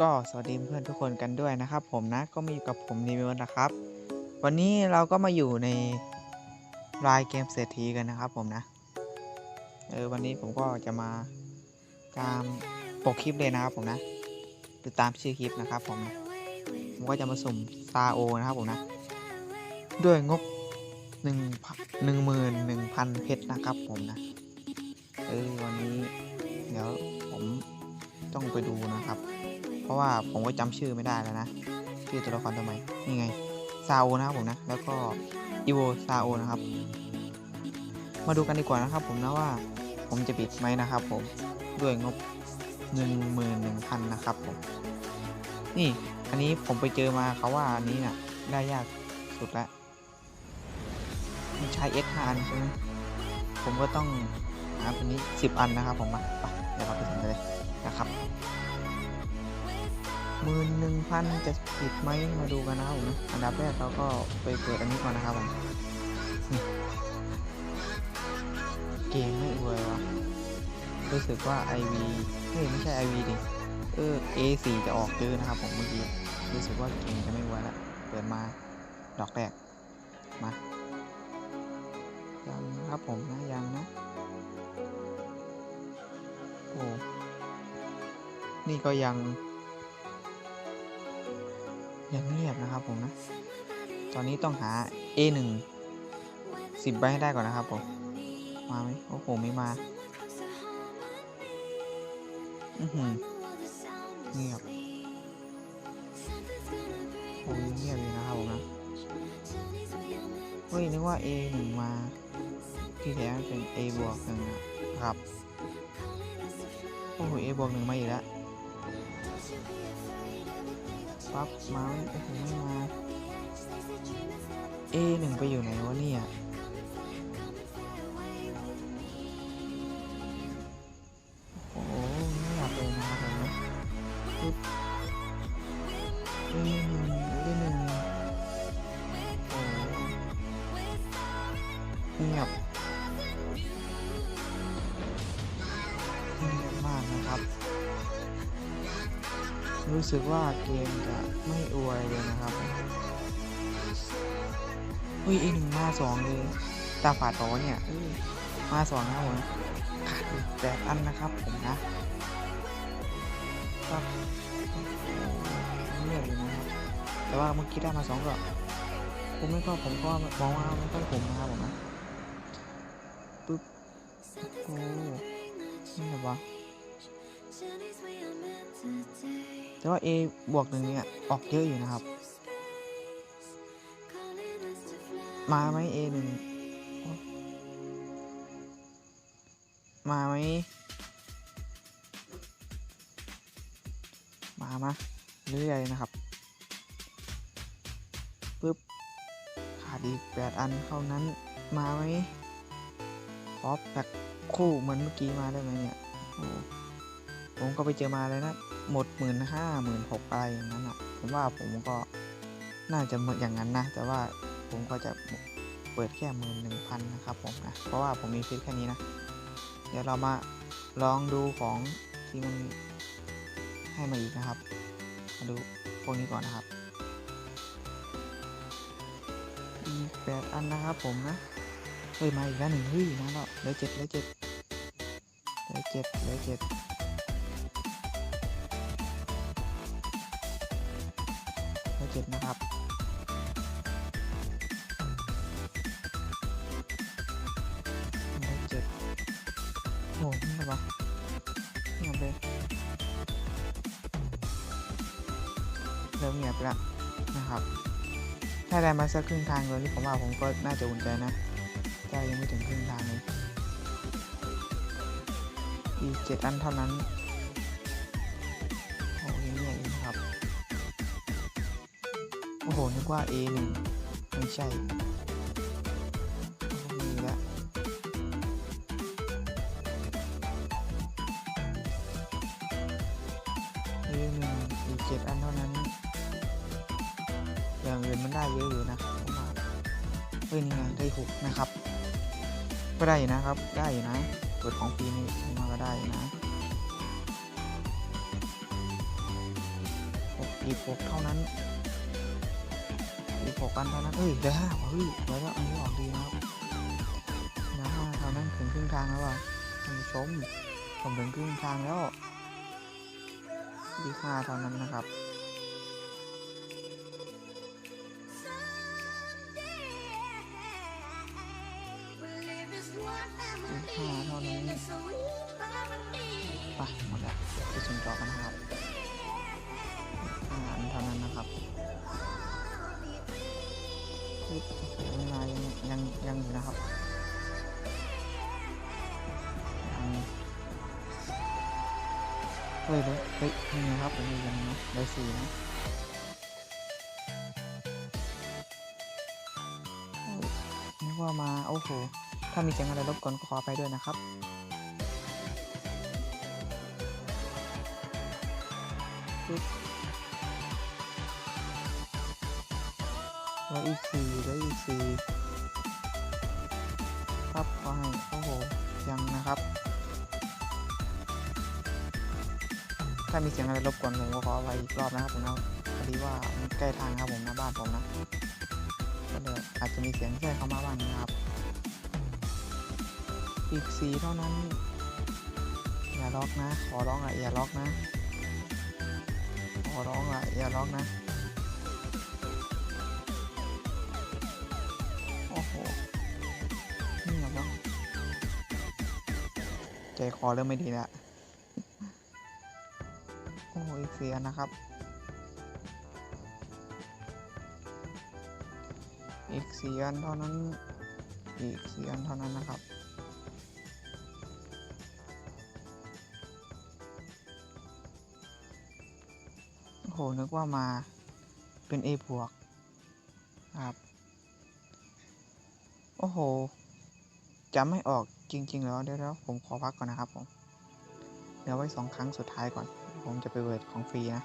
ก็สวัสดีเพื่อนทุกคนกันด้วยนะครับ ผมนะก็มาอยู่กับผมนิวนะครับ วันนี้เราก็มาอยู่ในรายเกมเศรษฐีกันนะครับผมนะเออวันนี้ผมก็จะมาตามปกคลิปเลยนะครับผมนะหรือตามชื่อคลิปนะครับผมนะผมก็จะมาสุ่มซาโอนะครับผมนะ ด้วยงบหนึ่งหนึ่งหมื่นหนึ่งพันเพชรนะครับผมนะเออวันนี้เดี๋ยวผมต้องไปดูนะครับ ราะว่าผมก็จำชื่อไม่ได้แล้วนะ ชื่อตัวละครตัวใหม่นี่ไงซาโอนะครับผมนะ แล้วก็อีโวซาโอนะครับ มาดูกันดีกว่านะครับผมนะว่าผมจะปิดไหมนะครับผมด้วยงบ 1 1 0 0 0นะครับผม นี่อันนี้ผมไปเจอมาเขาว่าอันนี้น่ะได้ยากสุดละมันใช้ X 5อันใช่ไหมผมก็ต้องหาตัวนี้ 10 อันนะครับผมมาไปเดี๋ยวเราไปถึงกันเลยนะครับ หมื่นหนึ่งพันจะผิดไหมมาดูกันนะครับผม อันดับแรกเราก็ไปเปิดอันนี้ก่อนนะครับผม เกมไม่อวยวะรู้สึกว่า IV เฮ้ยไม่ใช่ IV ดิ เออ A4 จะออกเยอะนะครับผมเมื่อกี้ รู้สึกว่าเกมจะไม่อวยแล้วเปิดมาดอกแรก มายังนะครับผมนะยังนะโอ้นี่ก็ยัง ยังเงียบนะครับผมนะ ตอนนี้ต้องหา A1 10ใบให้ได้ก่อนนะครับผม มาไหมโอ้โหไม่มา อือหือเงียบโอ้ยเงียบเลยนะครับผมนะ เฮ้ยนึกว่า A1 มาที่แท้เป็น A บวกหนึ่งนะครับ โอ้โห A บวกหนึ่งมาอีกแล้ว ปั๊บมาไม่โอ้โหไม่มา เอหนึ่งไปอยู่ไหนวะเนี่ย รู้สึกว่าเกมจะไม่อวยเลยนะครับอุ้ยอีหนึ่งมาสองเลยตาฝาดตอเนี่ยมาสองนะผมขาดอีกแปดอันนะครับผมนะครับโอ้โหเงียบเลยนะครับ แต่ว่าเมื่อกี้ได้มาสองก็ผมไม่ก็ผมก็มองว่าไม่ค่อยผมนะครับผมนะปึ๊บโอ้นี่แบบว่า แต่ว่า A บวกหนึ่งเนี่ยออกเยอะอยู่นะครับ มาไหม A หนึ่งมาไหมมามาเรื่อยๆนะครับปึ๊บขาดอีกแปดอันเท่านั้นมาไหมขอแพ็คคู่เหมือนเมื่อกี้มาได้ไหมเนี่ยผมก็ไปเจอมาเลยนะ หมดหมื่นห้าหมื่นหกอะไรอย่างนั้นอะผมว่าผมก็น่าจะหมดอย่างนั้นนะ แต่ว่าผมก็จะเปิดแค่หมื่นหนึ่งพันนะครับผมนะ เพราะว่าผมมีฟิตแค่นี้นะ เดี๋ยวเรามาลองดูของที่มันให้มาอีกนะครับ มาดูพวกนี้ก่อนนะครับอีแปดอันนะครับผมนะ เฮ้ยมาอีกแล้วหนึ่งเฮ้ยมาแล้วเหลือเจ็ดเหลือเจ็ดเหลือเจ็ดเหลือเจ็ด เบอร์เจ็ดนะครับเบอร์เจ็ดโอ้นี่อะไรวะเงียบเลยเริ่มเงียบแล้วนะครับ ถ้าได้มาสักครึ่งทางเลยนี่ผมว่าผมก็น่าจะอุ่นใจนะแต่ยังไม่ถึงครึ่งทางเลยอีกเจ็ดอันเท่านั้น อ้โห นึกว่า A1 ไม่ใช่มีแล้ว A1 อีกเจ็ดอันเท่านั้น อย่างอื่นมันได้เยอะอยู่นะผมว่าเฮ้ยนี่ไงได้หกนะครับ ก็ได้นะครับ ได้อยู่นะเปิดของฟรีนี่มาก็ได้อยู่นะอีกหกเท่านั้น หกกันเท่านั้นเอ้ยได้ห้าว่ะเฮ้ยเหลือแล้วอันนี้ออกดีนะครับเหลือห้าเท่านั้นถึงครึ่งทางแล้วว่ะท่านผู้ชมผมถึงครึ่งทางแล้วดีค่าเท่านั้นนะครับ ฮ้ยเฮ้ยเฮ้ยนี่ไงครับผมมียังนะได้สี่นะนึกว่ามา โอ้โห ถ้ามีเสียงอะไรรบกวนก็ขอไปด้วยนะครับแล้วอีกสี่แล้วอีกสี่ครับขอให้ โอ้โห ยังนะครับ ถ้ามีเสียงอะไรรบกวนผมก็ขอไปอีกรอบนะครับผมนะพอดีว่าใกล้ทางครับผมนะบ้านผมนะก็เลยอาจจะมีเสียงแทรกเข้ามาบ้างนะครับ อีกสี่เท่านั้น อย่าล็อกนะ ขอร้องอะอย่าล็อกนะ ขอร้องอะอย่าล็อกนะ โอ้โหนี่เหรอใจคอเริ่มไม่ดีแล้ว อีกเสียนะครับ อีกเสียนเท่านั้น อีกเสียนเท่านั้นนะครับโอ้โหนึกว่ามาเป็น A บวกครับ โอ้โหจำไม่ออกจริง ๆ แล้วเดี๋ยวผมขอพักก่อนนะครับผม เดี๋ยวไว้สองครั้งสุดท้ายก่อน ผมจะไปเวิร์ดของฟรีนะ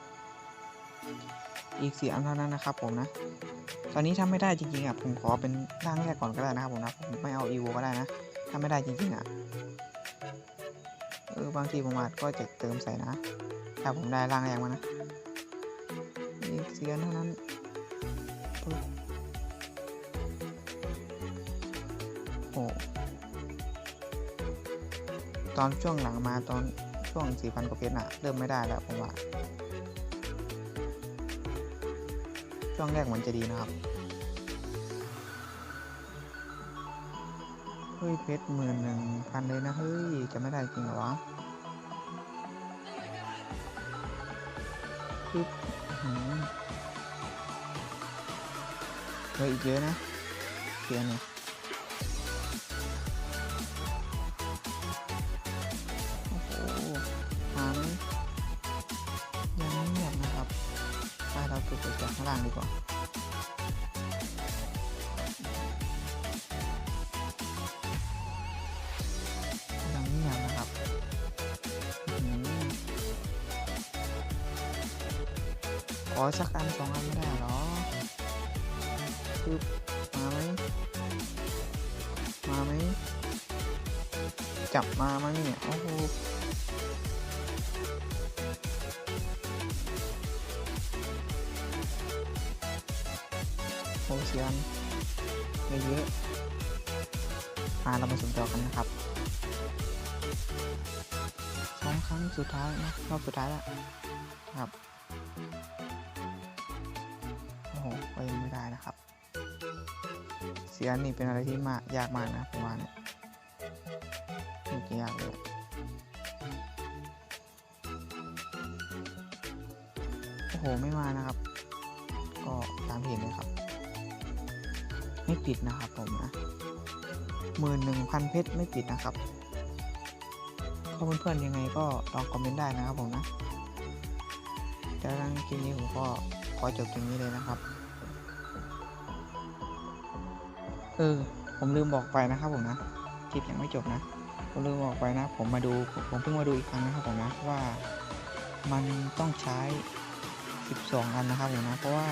อีกสี่อันเท่านั้นนะครับผมนะ ตอนนี้ถ้าไม่ได้จริงๆอะผมขอเป็นร่างแรกก่อนก็ได้นะครับผมนะ ผมไม่เอาอีโวก็ได้นะ ถ้าไม่ได้จริงๆอะ เออบางทีผมอาจก็จะเติมใส่นะ ถ้าผมได้ร่างแรกมานะ อีกสี่อันเท่านั้นโอ้ตอนช่วงหลังมาตอน ช่วงสี่พันกว่าเพชรน่ะ เริ่มไม่ได้แล้วผมว่า ช่วงแรกมือนจะดีนะครับ เฮ้ย เพชรหมื่นหนึ่งพันเลยนะ เฮ้ย จะไม่ได้จริงเหรอวะปึ๊บเฮ้ยอีกเยอะนะเสียเนี่ยากข้างล่างดีกว่ายังเงียบนะครับอื้อหือขอสักอันสองอันไม่ได้เหรอคือมาไหมมาไหมจับมาไหมเนี่ยโอ้โห โอเซียนเยอะๆมาเรามาสุ่มจอกันนะครับสองครั้งสุดท้ายนะรอบสุดท้ายแล้วครับโอ้โหก็ยังไม่ได้นะครับ เสียนนี่เป็นอะไรที่มากยากมากนะผมว่าเนี่ยนี่จะยากเลยโอ้โหไม่มานะครับ ก็ตามเห็นเลยครับ ไม่ปิดนะครับผมนะหมื่นหนึ่งพันเพชรไม่ปิดนะครับถ้าเพื่อนๆยังไงก็ลองคอมเมนต์ได้นะครับผมนะแต่ดังคลิปนี้ผมก็ขอจบตรงนี้เลยนะครับ เออ ผมลืมบอกไปนะครับผมนะคลิปยังไม่จบนะ ผมลืมบอกไปนะ ผมมาดูผมเพิ่งมาดูอีกครั้งนะครับผมนะว่ามันต้องใช้ 12 อันนะครับผมนะ เพราะว่า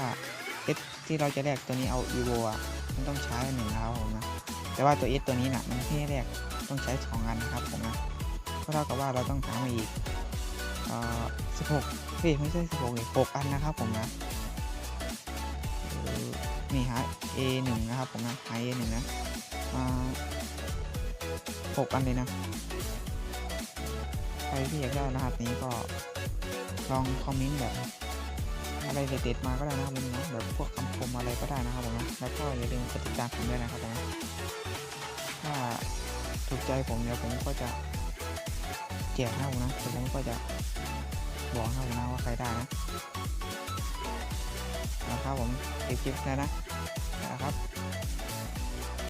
เอสที่เราจะแลกตัวนี้เอา evo อะมันต้องใช้หนึ่งนะครับผมนะแต่ว่าตัว S ตัวนี้นะ่ะมันไม่แลกต้องใช้2องันนะครับผมนะก็เท่ากับว่าเราต้องหามาอีกเอ่อสิบหกเฮ้ยไม่ใช่สิบหกหกอันนะครับผมนะนี่ฮะ A หนึ่งนะครับผมนะหา A หนึ่งนะมาหกอันเลยนะใครที่อยากได้รหัสนี้ก็ลองคอมเมนต์แบบ อะไรเด็ดๆมาก็ได้นะครับผมนะแบบพวกคำคมอะไรก็ได้นะครับผมนะแล้วก็อย่าลืมกดติดตามผมด้วยนะครับผมนะถ้าถูกใจผมเดี๋ยวผมก็จะแจกนะผมนะแล้วผมก็จะบอกนะผมนะว่าใครได้นะนะครับผมคลิปๆนะนะนะครับ